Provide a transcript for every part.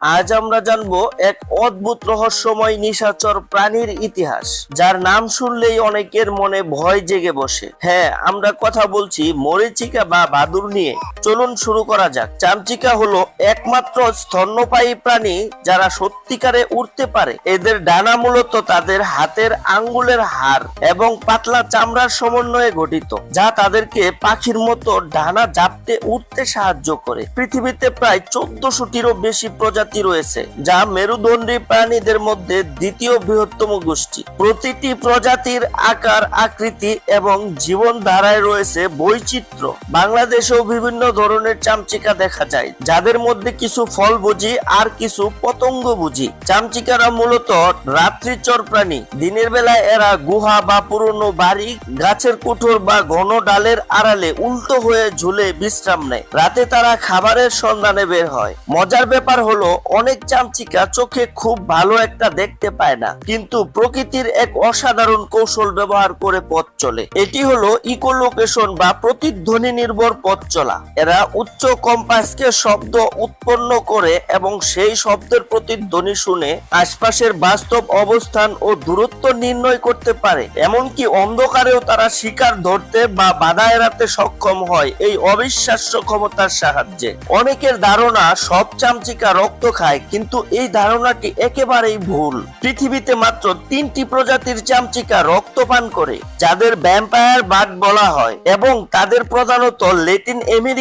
আজ আমরা জানব এক অদ্ভুত রহস্যময় নিশাচর প্রাণীর ইতিহাস, যার নাম শুনলেই অনেকের মনে ভয় জেগে বসে। হ্যাঁ আমরা কথা বলছি মরিচিকা বা বাদুর নিয়ে। চলুন শুরু করা যাক। চামচিকা হলো একমাত্র স্তন্যপায়ী প্রাণী যারা সত্যিকারে উড়তে পারে। এদের ডানা মূলত তাদের হাতের আঙ্গুলের হাড় এবং পাতলা চামড়ার সমন্বয়ে গঠিত, যা তাদেরকে পাখির মতো ডানা জাপটে উঠতে সাহায্য করে। পৃথিবীতে প্রায় চোদ্দশোটিরও বেশি প্রজাতি রয়েছে, যা মেরুদণ্ডী প্রাণীদের মধ্যে দ্বিতীয় বৃহত্তম গোষ্ঠী। প্রতিটি প্রজাতির আকার, আকৃতি এবং জীবন ধারায় রয়েছে বৈচিত্র্য। বাংলাদেশেও বিভিন্ন ধরনের চামচিকা দেখা যায়, যাদের মধ্যে কিছু ফল বুঝি আর কিছু পতঙ্গ বুঝি। চামচিকারা মূলত রাত্রিচর প্রাণী দিনের বেলায় এরা গুহা বা পুরনো বাড়ি, গাছের কুঠোর বা ঘন ডালের আড়ালে উল্টো হয়ে ঝুলে বিশ্রাম নেয়। রাতে তারা খাবারের সন্ধানে বের হয়। মজার ব্যাপার হলো, অনেক চামচিকা চোখে খুব ভালো একটা দেখতে পায় না, কিন্তু প্রকৃতির এক অসাধারণ কৌশল ব্যবহার করে পথ চলে। এটি হলো ইকোলোকেশন বা প্রতিধ্বনি নির্ভর পথ চলা। এরা উচ্চ কম্পাসকে শব্দ উৎপন্ন করে এবং সেই শব্দের প্রতিধ্বনি শুনে আশপাশের বাস্তব অবস্থান ও দূরত্ব নির্ণয় করতে পারে। এমনকি অন্ধকারেও তারা শিকার ধরতে বা বাধা এড়াতে সক্ষম হয় এই অবিশ্বাস্য ক্ষমতার সাহায্যে। অনেকের ধারণা সব চামচিকা রক্ত খায়, কিন্তু এই ধারণাটি একেবারেই ভুল। পৃথিবীতে মাত্র তিনটি প্রজাতির চামচিকা রক্ত পান করে, যাদের ভ্যাম্পায়ার বার্ড বলা হয়, এবং তাদের প্রধানত লেটিন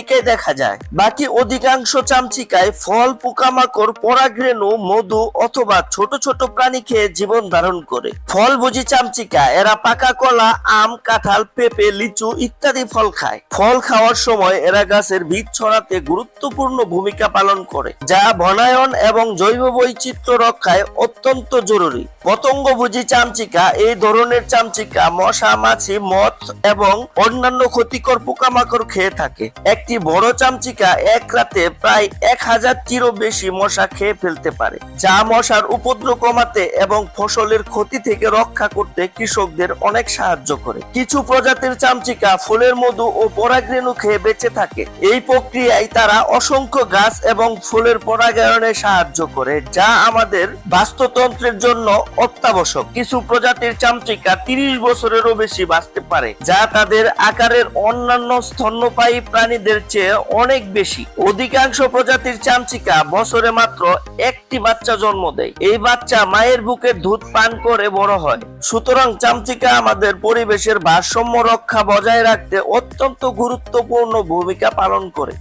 আমেরিকায় দেখা যায়। বাকি অধিকাংশ চামচিকায় ফল, পোকামাকড়, পরাগরেণু, মধু অথবা ছোট ছোট প্রাণী খেয়ে জীবন ধারণ করে। ফল বুঝি চামচিকা, এরা পাকা কলা, আম, কাঁঠাল, পেঁপে, লিচু ইত্যাদি ফল খায়। ফল খাওয়ার সময় এরা গাছের বীজ ছড়াতে গুরুত্বপূর্ণ ভূমিকা পালন করে, যা বনায়ন এবং জৈব বৈচিত্র্য রক্ষায় অত্যন্ত জরুরি। পতঙ্গ বুঝি চামচিকা, এই ধরনের চামচিকা মশা, মাছি, মথ এবং অন্যান্য ক্ষতিকর পোকামাকড় খেয়ে থাকে। একটি বড় চামচিকা এক রাতে প্রায় এক হাজারটিরও বেশি মশা খেয়ে ফেলতে পারে, যা মশার উপদ্রব কমাতে এবং ফসলের ক্ষতি থেকে রক্ষা করতে কৃষকদের অনেক সাহায্য করে। কিছু প্রজাতির চামচিকা ফুলের মধু ও পরাগরেণু খেয়ে বেঁচে থাকে। এই প্রক্রিয়ায় তারা অসংখ্য গাছ এবং ফুলের পরাগায়নে সাহায্য করে, যা আমাদের বাস্তুতন্ত্রের জন্য অত্যাবশ্যক। কিছু প্রজাতির চামচিকা তিরিশ বছরেরও বেশি বাঁচতে পারে, যা তাদের আকারের অন্যান্য স্তন্যপায়ী প্রাণীদের চেয়ে অনেক বেশি। অধিকাংশ প্রজাতির চামচিকা বছরে মাত্র একটি বাচ্চা জন্ম দেয়। এই বাচ্চা মায়ের বুকে দুধ পান করে বড় হয়। সুতরাং চামচিকা আমাদের পরিবেশের ভারসাম্য রক্ষা বজায় রাখতে অত্যন্ত গুরুত্বপূর্ণ ভূমিকা পালন করে।